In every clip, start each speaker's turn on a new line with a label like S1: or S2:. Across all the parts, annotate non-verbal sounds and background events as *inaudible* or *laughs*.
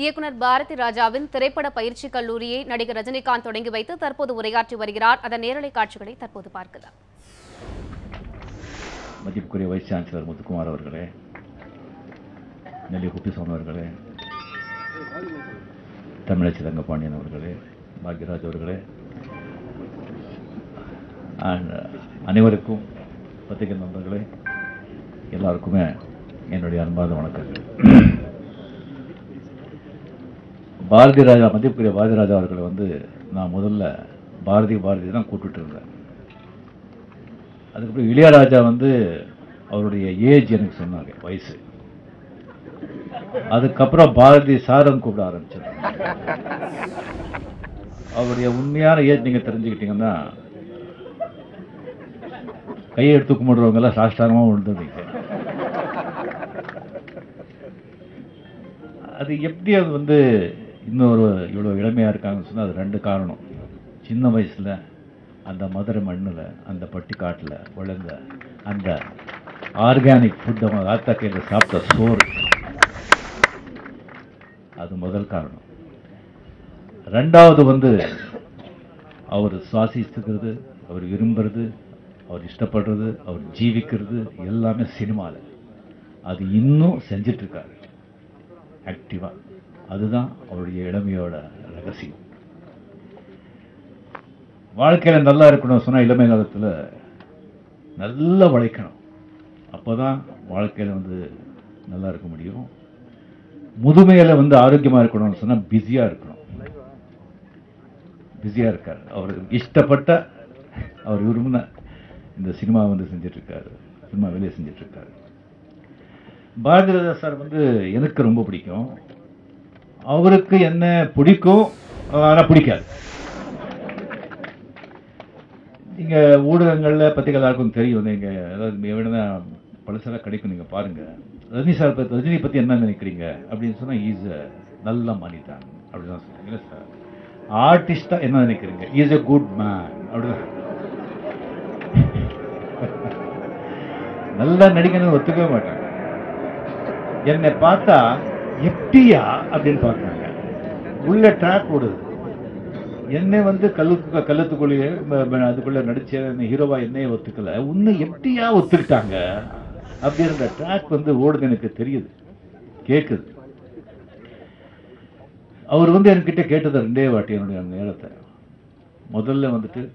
S1: இயக்குனர் பாரதி ராஜாவின் திரைப்பட பயிற்சி கல்லூரியை நடிகர் ரஜினிகாந்த் தொடங்கி வைத்து தற்போது உரையாற்றி வருகிறார். அதன் நேரலை காட்சிகளை தற்போது பார்க்கலாம்.
S2: மதிப்புக்குரிய வைஸ் சான்சலர் முத்துக்குமார் அவர்களே நெல்லி குப்பிசாமி அவர்களே தமிழச்சி தங்கபாண்டியன் அவர்களே பாக்யராஜ் அவர்களே அனைவருக்கும் பத்திரிகை நண்பர்களே எல்லாருக்குமே என்னுடைய அன்பார்ந்த வணக்கங்கள். பாரதி ராஜா மதிப்புக்குரிய பாரதி ராஜா அவர்களை வந்து நான் முதல்ல பாரதி பாரதி தான் கூப்பிட்டு இருந்தேன். அதுக்கப்புறம் இளையராஜா வந்து அவருடைய ஏஜ் எனக்கு சொன்னாங்க வயசு. அதுக்கப்புறம் பாரதி சாரம் கூப்பிட ஆரம்பிச்சார் அவருடைய உண்மையான ஏஜ் நீங்கள் தெரிஞ்சுக்கிட்டீங்கன்னா கையை எடுத்து கும்பிடுறவங்க எல்லாம் சாஷ்டாரமா விழுந்துருவீங்க அது எப்படி அது வந்து இன்னொரு இவ்வளோ இளமையாக இருக்காங்கன்னு சொன்னால் அது ரெண்டு காரணம். சின்ன வயசில் அந்த மதுரை மண்ணில் அந்த பட்டிக்காட்டில் விளைந்த அந்த ஆர்கானிக் ஃபுட்டை ஆத்தா கையில் சாப்பிட்ட சோறு. அது முதல் காரணம். ரெண்டாவது வந்து அவர் சுவாசிச்சுக்கிறது அவர் விரும்புறது அவர் இஷ்டப்படுறது அவர் ஜீவிக்கிறது எல்லாமே சினிமாவில் அது இன்னும் செஞ்சிட்ருக்காரு ஆக்டிவாக ஆக்டிவா. அதுதான் அவருடைய இளமையோட ரகசியம். வாழ்க்கையில நல்லா இருக்கணும் சொன்னால் இளமை காலத்தில் நல்லா உழைக்கணும். அப்பதான் வாழ்க்கையில வந்து நல்லா இருக்க முடியும். முதுமையில வந்து ஆரோக்கியமா இருக்கணும்னு சொன்னால் பிஸியா இருக்கணும். பிஸியா இருக்காரு. அவர் இஷ்டப்பட்ட அவர் விரும்பின இந்த சினிமா வந்து செஞ்சுட்டு இருக்காரு சினிமா வேலையை செஞ்சிட்ருக்காரு. இருக்காரு சார் வந்து எனக்கு ரொம்ப பிடிக்கும். அவருக்கு என்ன பிடிக்கும் ஆனால் பிடிக்காது. நீங்க ஊடகங்கள்ல பத்திரிகை எல்லாருக்கும் தெரியும் நீங்க அதாவது வேணும்னா பழசெல்லாம் கிடைக்கும் நீங்க பாருங்க. ரஜினி சார் பத்தி ரஜினி பத்தி என்ன நினைக்கிறீங்க? அப்படின்னு சொன்னா இஸ் நல்ல மனிதன் அப்படிதான் சொல்லுங்க சார் ஆர்டிஸ்டா என்ன நினைக்கிறீங்க? இஸ் அ குட் மேன் அப்படிதான். *laughs* நல்லா நடிக்கணும்னு ஒத்துக்கவே மாட்டாங்க. என்னை பார்த்தா எப்படியா அப்படின்னு பார்த்தாங்க உள்ள ட்ராக் ஓடுது. என்னை வந்து கல்லு ம- அதுக்குள்ள நடிச்ச ஹீரோவா என்னைய ஒத்துக்கல. உன்னை எப்படியா ஒத்துக்கிட்டாங்க அப்படின்ற ட்ராக் வந்து ஓடுது எனக்கு தெரியுது. கேக்குது. அவர் வந்து என்கிட்ட கேட்டது ரெண்டே வாட்டி என்னுடைய நேரத்தை. முதல்ல வந்துட்டு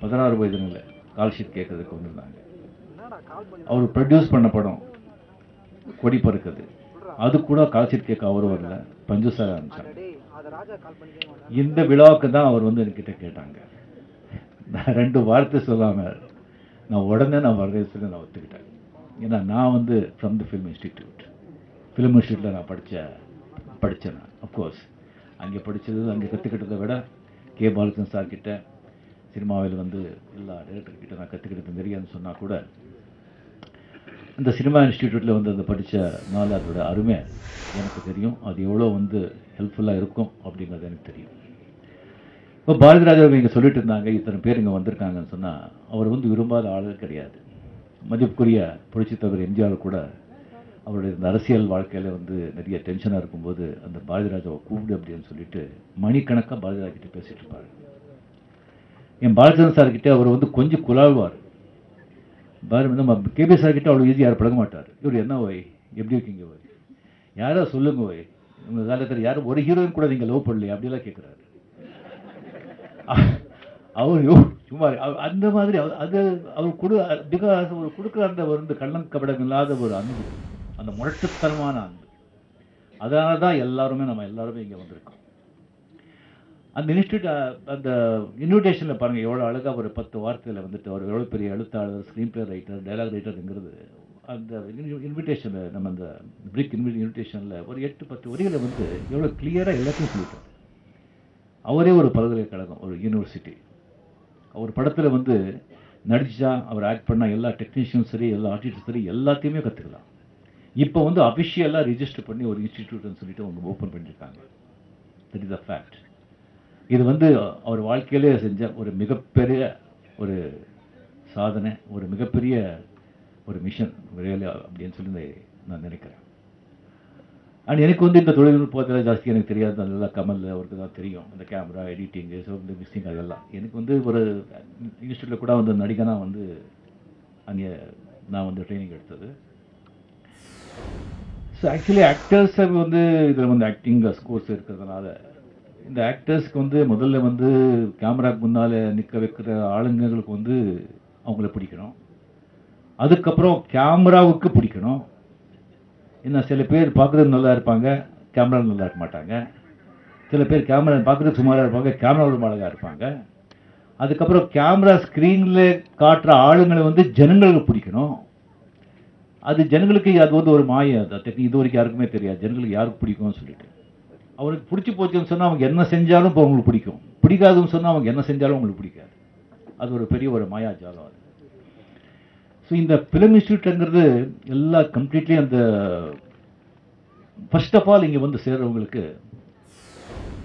S2: பதினாறு வயதுல கால் ஷீட் கேட்கறதுக்கு வந்திருந்தாங்க. அவர் ப்ரொடியூஸ் பண்ண படம் கொடி பறக்குது. அது கூட கால் ஷீட் கேட்க அவரும் வரல. பஞ்சு சார் ஆரம்பிச்சாங்க இந்த விழாவுக்கு தான் அவர் வந்து என்கிட்ட கேட்டாங்க. நான் ரெண்டு வார்த்தை சொல்லாம நான் உடனே நான் வரதேசத்தில் நான் ஒத்துக்கிட்டேன். ஏன்னா நான் வந்து from the film institute film இன்ஸ்டியூட்டில் நான் படித்த படித்தேன் நான் அஃப்கோர்ஸ் அங்கே படித்தது அங்கே கற்றுக்கிட்டதை விட கே பாலச்சந்திரன் சார் கிட்ட சினிமாவில் வந்து எல்லா டைரக்டர் கிட்ட நான் கற்றுக்கிட்டது நிறையன்னு சொன்னால் கூட இந்த சினிமா இன்ஸ்டிடியூட்டில் வந்து அந்த படித்த நாள் அதோட அருமை எனக்கு தெரியும். அது எவ்வளோ வந்து ஹெல்ப்ஃபுல்லாக இருக்கும் அப்படிங்கிறது எனக்கு தெரியும். இப்போ பாரதிராஜாவை இங்கே சொல்லிட்டு இருந்தாங்க. இத்தனை பேர் இங்கே வந்திருக்காங்கன்னு சொன்னால் அவர் வந்து விரும்பாத ஆளே கிடையாது. மதிப்புக்குரிய புரட்சி தலைவர் எம்ஜிஆர் கூட அவருடைய இந்த அரசியல் வாழ்க்கையில் வந்து நிறைய டென்ஷனாக இருக்கும்போது அந்த பாரதி ராஜாவை கூப்பிடு அப்படின்னு சொல்லிட்டு மணிக்கணக்காக பாரதி ராஜா கிட்ட பேசிட்டு என் பாலச்சந்திரன் சார்கிட்ட அவர் வந்து கொஞ்சம் குலாழ்வார் பாரு நம்ம கேபி சார் கிட்ட அவ்வளோ ஈஸியாக பழக மாட்டார். இவர் என்ன ஓய்? எப்படி இருக்கீங்க ஓய்? யாரா சொல்லுங்க ஓய். உங்க காலத்தில் யாரும் ஒரு ஹீரோயின் கூட நீங்கள் லவ் பண்ணலையா அப்படிலாம் கேட்குறாரு அவர் சும்மா அவ- அந்த மாதிரி அது அவர் கொடு பிகாஸ் அவர் கொடுக்குற அந்த ஒரு இந்த கள்ளம் கபடம் இல்லாத ஒரு அன்பு அந்த முரட்டுத்தனமான அன்பு. அதனால தான் எல்லாருமே நம்ம எல்லாருமே இங்கே வந்திருக்கோம். அந்த இன்ஸ்டியூட் அந்த இன்விடேஷனில் பாருங்கள் எவ்வளோ அழகாக ஒரு பத்து வார்த்தையில் வந்துட்டு அவர் எவ்வளோ பெரிய எழுத்தாளர் ஸ்க்ரீன் பிளே ரைட்டர் டைலாக் ரைட்டருங்கிறது அந்த இன்விடேஷனில் நம்ம அந்த பிரிக் இன்விடேஷனில் ஒரு எட்டு பத்து வரிகளை வந்து எவ்வளோ கிளியராக எல்லாத்தையும் சொல்லிட்டார். அவரே ஒரு பல்கலைக்கழகம் ஒரு யூனிவர்சிட்டி அவர் படத்தில் வந்து நடிச்சா அவர் ஆக்ட் பண்ணால் எல்லா டெக்னீஷியனும் சரி எல்லா ஆர்டிஸ்டும் சரி எல்லாத்தையுமே கற்றுக்கலாம் இப்போ வந்து அஃபிஷியலாக ரிஜிஸ்டர் பண்ணி ஒரு இன்ஸ்டிடியூட்னு சொல்லிட்டு அவங்க ஓப்பன் பண்ணியிருக்காங்க தட் இஸ் அ ஃபேக்ட் இது வந்து அவர் வாழ்க்கையிலே செஞ்ச ஒரு மிகப்பெரிய ஒரு சாதனை ஒரு மிகப்பெரிய ஒரு மிஷன் ரியலி அப்படின்னு சொல்லி நான் நினைக்கிறேன். அண்ட் எனக்கு வந்து இந்த தொழில்நுட்பத்தில் ஜாஸ்தி எனக்கு தெரியாது. நல்லா கமலில் அவருக்கு தான் தெரியும். இந்த கேமரா எடிட்டிங்கு ஸோ இந்த மிக்சிங் அதெல்லாம். எனக்கு வந்து ஒரு இன்ஸ்டியூட்டில் கூட வந்து நடிகனாக வந்து அங்கே நான் வந்து ட்ரைனிங் எடுத்தது. ஸோ ஆக்சுவலி ஆக்டர்ஸை வந்து இதில் வந்து ஆக்டிங் கோர்ஸ் இருக்கிறதுனால இந்த ஆக்டர்ஸ்க்கு வந்து முதல்ல வந்து கேமராக்கு முன்னால் நிற்க வைக்கிற ஆளுங்களுக்கு வந்து அவங்கள பிடிக்கணும். அதுக்கப்புறம் கேமராவுக்கு பிடிக்கணும். என்ன சில பேர் பார்க்குறது நல்லா இருப்பாங்க கேமரா நல்லா இருக்க மாட்டாங்க. சில பேர் கேமரா பார்க்குறது சுமாராக இருப்பாங்க கேமராவில் அழகாக இருப்பாங்க. அதுக்கப்புறம் கேமரா ஸ்க்ரீனில் காட்டுற ஆளுங்களை வந்து ஜனங்களுக்கு பிடிக்கணும். அது ஜனங்களுக்கு அது வந்து ஒரு மாயம் அது இது வரைக்கும் யாருக்குமே தெரியாது. ஜனங்களுக்கு யாருக்கு பிடிக்கும்னு சொல்லிட்டு. அவருக்கு பிடிச்சி போச்சுன்னு சொன்னால் அவங்க என்ன செஞ்சாலும் இப்போ அவங்களுக்கு பிடிக்கும். பிடிக்காதுன்னு சொன்னால் அவங்க என்ன செஞ்சாலும் அவங்களுக்கு பிடிக்காது. அது ஒரு பெரிய ஒரு மாயாஜாலம் அது. ஸோ இந்த ஃபிலிம் இன்ஸ்டியூட்டுங்கிறது எல்லா கம்ப்ளீட்லி அந்த ஃபர்ஸ்ட் ஆஃப் ஆல் இங்கே வந்து சேர்றவங்களுக்கு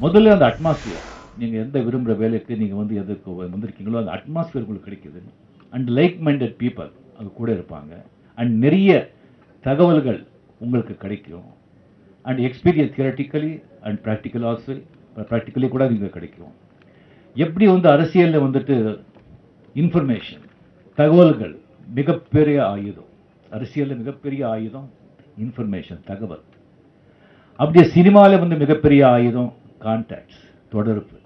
S2: முதல்ல அந்த அட்மாஸ்பியர் நீங்கள் எந்த விரும்புகிற வேலைக்கு நீங்கள் வந்து எதுக்கு வந்திருக்கீங்களோ அந்த அட்மாஸ்பியர் உங்களுக்கு கிடைக்குது. அண்ட் லைக் மைண்டட் பீப்புள் அது கூட இருப்பாங்க. அண்ட் நிறைய தகவல்கள் உங்களுக்கு கிடைக்கும். And experience theoretically and practical also practically கூட நீங்கள் கிடைக்கும். எப்படி வந்து அரசியலில் வந்துட்டு இன்ஃபர்மேஷன் தகவல்கள் மிகப்பெரிய ஆயுதம் அரசியலில் மிகப்பெரிய ஆயுதம் இன்ஃபர்மேஷன் தகவல். அப்படியே சினிமாவில் வந்து மிகப்பெரிய ஆயுதம் கான்டாக்ட்ஸ் தொடர்பு.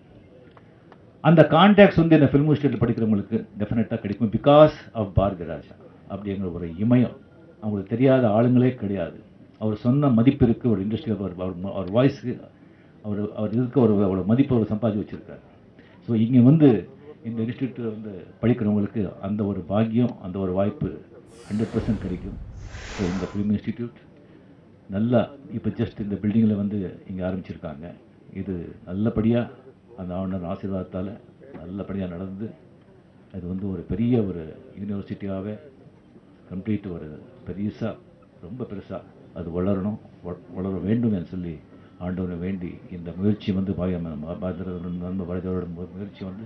S2: அந்த கான்டாக்ட்ஸ் வந்து இந்த ஃபில்ம் இன்ஸ்டியூட்டில் படிக்கிறவங்களுக்கு டெஃபினட்டாக கிடைக்கும் பிகாஸ் ஆஃப் பாரதிராஜா அப்படிங்கிற ஒரு இமயம். அவங்களுக்கு தெரியாத ஆளுங்களே கிடையாது. அவர் சொன்ன மதிப்பிற்கு ஒரு இண்டஸ்ட்ரியில் அவர் அவர் அவர் வாய்ஸுக்கு அவர் அவர் இதுக்கு ஒரு அவரோட மதிப்பு அவர் சம்பாதிச்சு வச்சுருக்காரு. ஸோ இங்கே வந்து இந்த இன்ஸ்டியூட்டில் வந்து படிக்கிறவங்களுக்கு அந்த ஒரு பாக்கியம் அந்த ஒரு வாய்ப்பு ஹண்ட்ரட் பர்சன்ட் கிடைக்கும். ஸோ இந்த ஃபிலிம் இன்ஸ்டிடியூட் நல்லா இப்போ ஜஸ்ட் இந்த பில்டிங்கில் வந்து இங்கே ஆரம்பிச்சிருக்காங்க. இது நல்லபடியாக அந்த ஆண்டர் ஆசீர்வாதத்தால் நல்லபடியாக நடந்து அது வந்து ஒரு பெரிய ஒரு யூனிவர்சிட்டியாகவே கம்ப்ளீட் ஒரு பெருசாக ரொம்ப பெருசாக அது வளரணும் வளர வேண்டும் என்று சொல்லி ஆண்டவனை வேண்டி இந்த முயற்சி வந்து பாரதருடன் நண்ப முயற்சி வந்து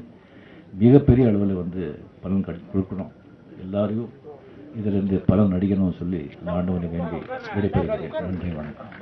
S2: மிகப்பெரிய அளவில் வந்து பலன் கடி கொடுக்கணும். எல்லாரையும் இதிலிருந்து பலன் அடிக்கணும்னு சொல்லி ஆண்டவனை வேண்டி விடைபெறுகிறேன். நன்றி வணக்கம்.